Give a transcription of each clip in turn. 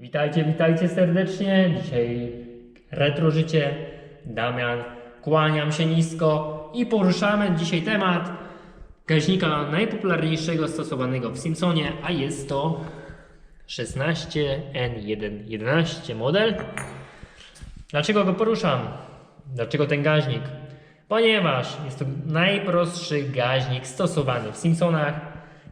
Witajcie, witajcie serdecznie. Dzisiaj retro życie. Damian, kłaniam się nisko i poruszamy dzisiaj temat gaźnika najpopularniejszego stosowanego w Simpsonie, a jest to 16N111 model. Dlaczego go poruszam? Dlaczego ten gaźnik? Ponieważ jest to najprostszy gaźnik stosowany w Simpsonach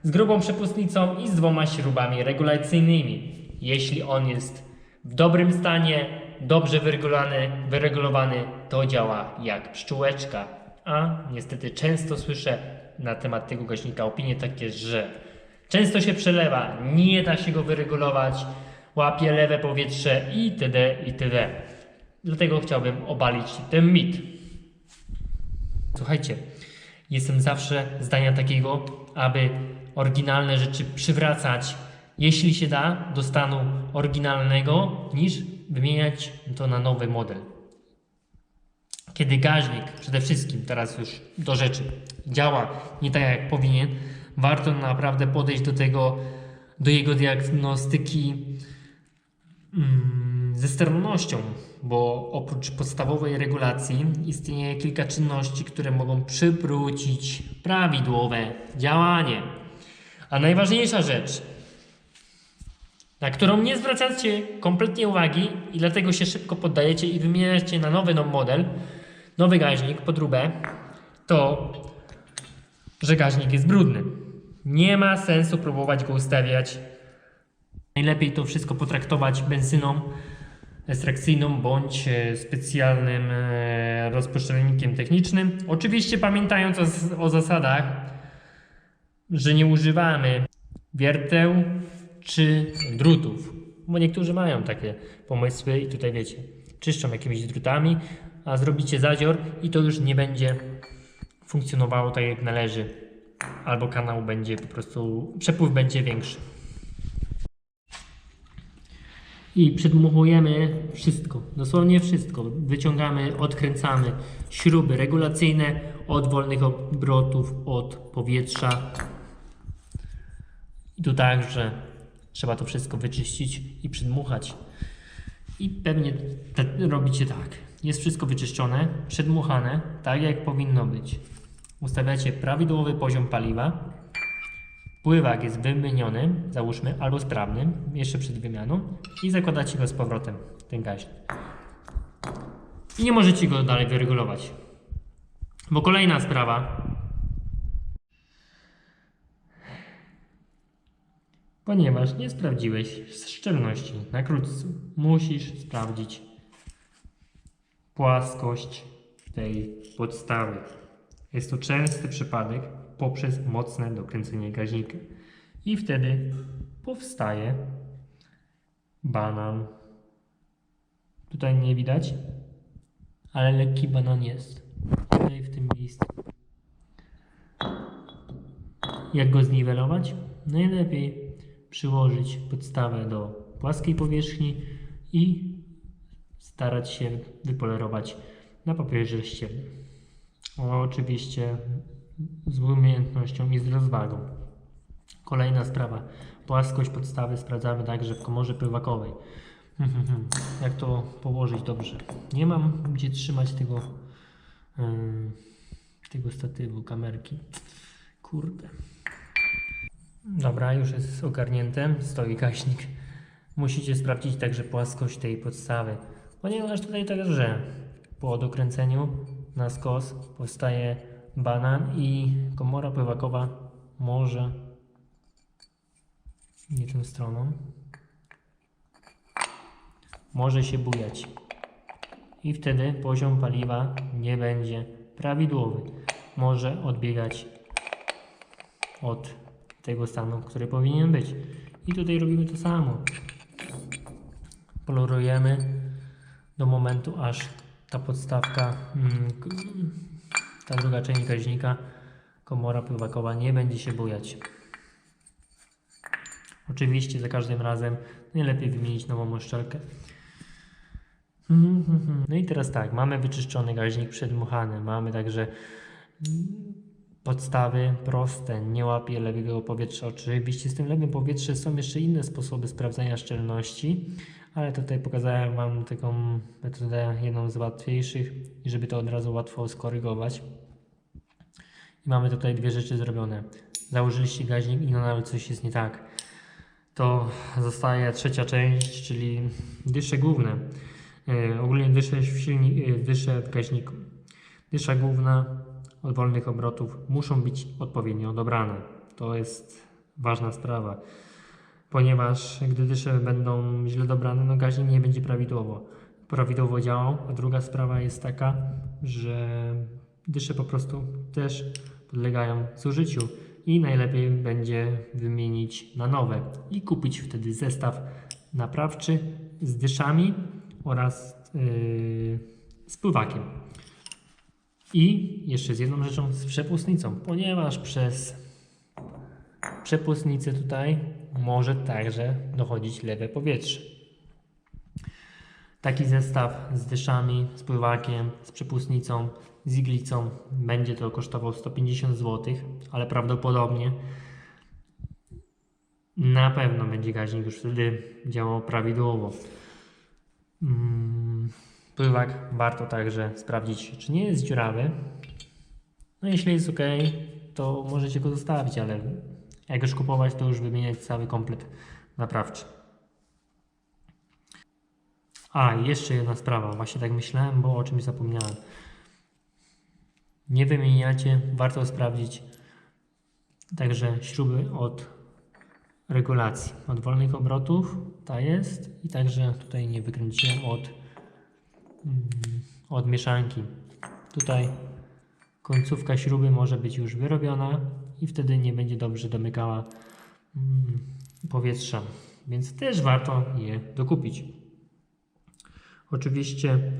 z grubą przepustnicą i z dwoma śrubami regulacyjnymi. Jeśli on jest w dobrym stanie, dobrze wyregulowany, wyregulowany, to działa jak pszczółeczka. A niestety często słyszę na temat tego gaźnika opinie takie, że często się przelewa, nie da się go wyregulować, łapie lewe powietrze itd. itd. Dlatego chciałbym obalić ten mit. Słuchajcie, jestem zawsze zdania takiego, aby oryginalne rzeczy przywracać, jeśli się da, do stanu oryginalnego, niż wymieniać to na nowy model. Kiedy gaźnik, przede wszystkim, teraz już do rzeczy, działa nie tak jak powinien, warto naprawdę podejść do tego, do jego diagnostyki mm, ze starannością, bo oprócz podstawowej regulacji istnieje kilka czynności, które mogą przywrócić prawidłowe działanie. A najważniejsza rzecz, na którą nie zwracacie kompletnie uwagi i dlatego się szybko poddajecie i wymieniacie na nowy no, model, nowy gaźnik, podróbę, to, że gaźnik jest brudny. Nie ma sensu próbować go ustawiać. Najlepiej to wszystko potraktować benzyną ekstrakcyjną bądź e, specjalnym e, rozpuszczalnikiem technicznym. Oczywiście pamiętając o, o zasadach, że nie używamy wierteł czy drutów, bo niektórzy mają takie pomysły i tutaj wiecie, czyszczą jakimiś drutami, a zrobicie zadzior i to już nie będzie funkcjonowało tak jak należy, albo kanał będzie po prostu, przepływ będzie większy. I przedmuchujemy wszystko, dosłownie wszystko. Wyciągamy, odkręcamy śruby regulacyjne od wolnych obrotów, od powietrza. I tu także trzeba to wszystko wyczyścić i przedmuchać. I pewnie te, robicie tak. Jest wszystko wyczyszczone, przedmuchane, tak jak powinno być. Ustawiacie prawidłowy poziom paliwa. Pływak jest wymieniony, załóżmy, albo sprawny, jeszcze przed wymianą i zakładacie go z powrotem, ten gaźnik. I nie możecie go dalej wyregulować. Bo kolejna sprawa. Ponieważ nie sprawdziłeś szczelności na krótcu, musisz sprawdzić płaskość tej podstawy. Jest to częsty przypadek poprzez mocne dokręcenie gaźnika. I wtedy powstaje banan. Tutaj nie widać, ale lekki banan jest. Tutaj w tym miejscu. Jak go zniwelować? Najlepiej przyłożyć podstawę do płaskiej powierzchni i starać się wypolerować na papierze ściernym. Oczywiście z umiejętnością i z rozwagą. Kolejna sprawa. Płaskość podstawy sprawdzamy także w komorze pływakowej. Jak to położyć dobrze? Nie mam gdzie trzymać tego, tego statywu, kamerki. Kurde. Dobra, już jest ogarnięte. Stoi gaśnik. Musicie sprawdzić także płaskość tej podstawy, ponieważ tutaj także po dokręceniu na skos powstaje banan i komora pływakowa może nie tą stroną może się bujać i wtedy poziom paliwa nie będzie prawidłowy może odbiegać od tego stanu, który powinien być i tutaj robimy to samo polerujemy do momentu aż ta podstawka mm, ta druga część gaźnika, komora pływakowa nie będzie się bujać. Oczywiście za każdym razem najlepiej wymienić nową uszczelkę. No i teraz tak, mamy wyczyszczony gaźnik przedmuchany, mamy także Podstawy proste, nie łapie lewego powietrza. Oczywiście z tym lewym powietrzem są jeszcze inne sposoby sprawdzania szczelności, ale tutaj pokazałem Wam taką metodę, jedną z łatwiejszych, i żeby to od razu łatwo skorygować. I mamy tutaj dwie rzeczy zrobione. Założyliście gaźnik i nadal coś jest nie tak. To zostaje trzecia część, czyli dysze główne. Yy, ogólnie dysze w, silni, yy, dysze w gaźniku. Dysza główna od wolnych obrotów muszą być odpowiednio dobrane. To jest ważna sprawa, ponieważ gdy dysze będą źle dobrane, no gaźnik nie będzie prawidłowo, prawidłowo działał. A druga sprawa jest taka, że dysze po prostu też podlegają zużyciu i najlepiej będzie wymienić na nowe i kupić wtedy zestaw naprawczy z dyszami oraz yy, z pływakiem. I jeszcze z jedną rzeczą, z przepustnicą, ponieważ przez przepustnicę tutaj może także dochodzić lewe powietrze. Taki zestaw z dyszami, z pływakiem, z przepustnicą, z iglicą będzie to kosztował 150 zł, ale prawdopodobnie na pewno będzie gaźnik już wtedy działał prawidłowo. Mm, Pływak warto także sprawdzić, czy nie jest dziurawy. No jeśli jest ok, to możecie go zostawić, ale jak już kupować, to już wymieniać cały komplet naprawczy. A, jeszcze jedna sprawa, właśnie tak myślałem, bo o czymś zapomniałem. Nie wymieniacie, warto sprawdzić także śruby od regulacji, od wolnych obrotów, ta jest i także tutaj nie wykręciłem od od mieszanki. Tutaj końcówka śruby może być już wyrobiona i wtedy nie będzie dobrze domykała mm, powietrza, więc też warto je dokupić. Oczywiście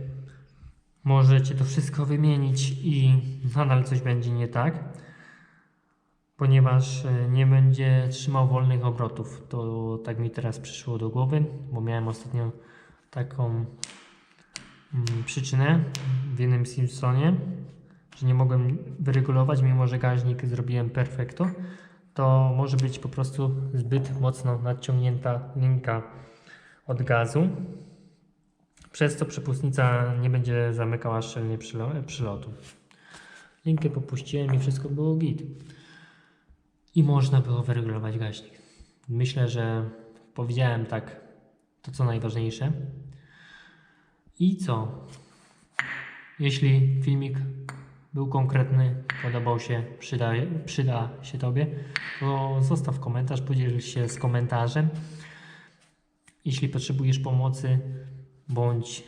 możecie to wszystko wymienić i nadal coś będzie nie tak, ponieważ e, nie będzie trzymał wolnych obrotów. To tak mi teraz przyszło do głowy, bo miałem ostatnio taką mm, przyczynę w jednym Simpsonie, że nie mogłem wyregulować, mimo że gaźnik zrobiłem perfekto, to może być po prostu zbyt mocno nadciągnięta linka od gazu, przez co przepustnica nie będzie zamykała szczelnie przylo- przylotu. Linkę popuściłem i wszystko było git. I można było wyregulować gaźnik. Myślę, że powiedziałem tak to co najważniejsze. I co? Jeśli filmik był konkretny, podobał się, przyda, przyda się Tobie, to zostaw komentarz, podziel się z komentarzem. Jeśli potrzebujesz pomocy, bądź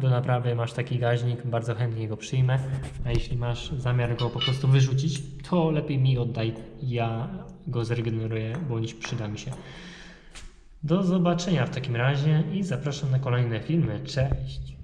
do naprawy masz taki gaźnik, bardzo chętnie go przyjmę. A jeśli masz zamiar go po prostu wyrzucić, to lepiej mi oddaj, ja go zregeneruję, bądź przyda mi się. Do zobaczenia w takim razie i zapraszam na kolejne filmy. Cześć!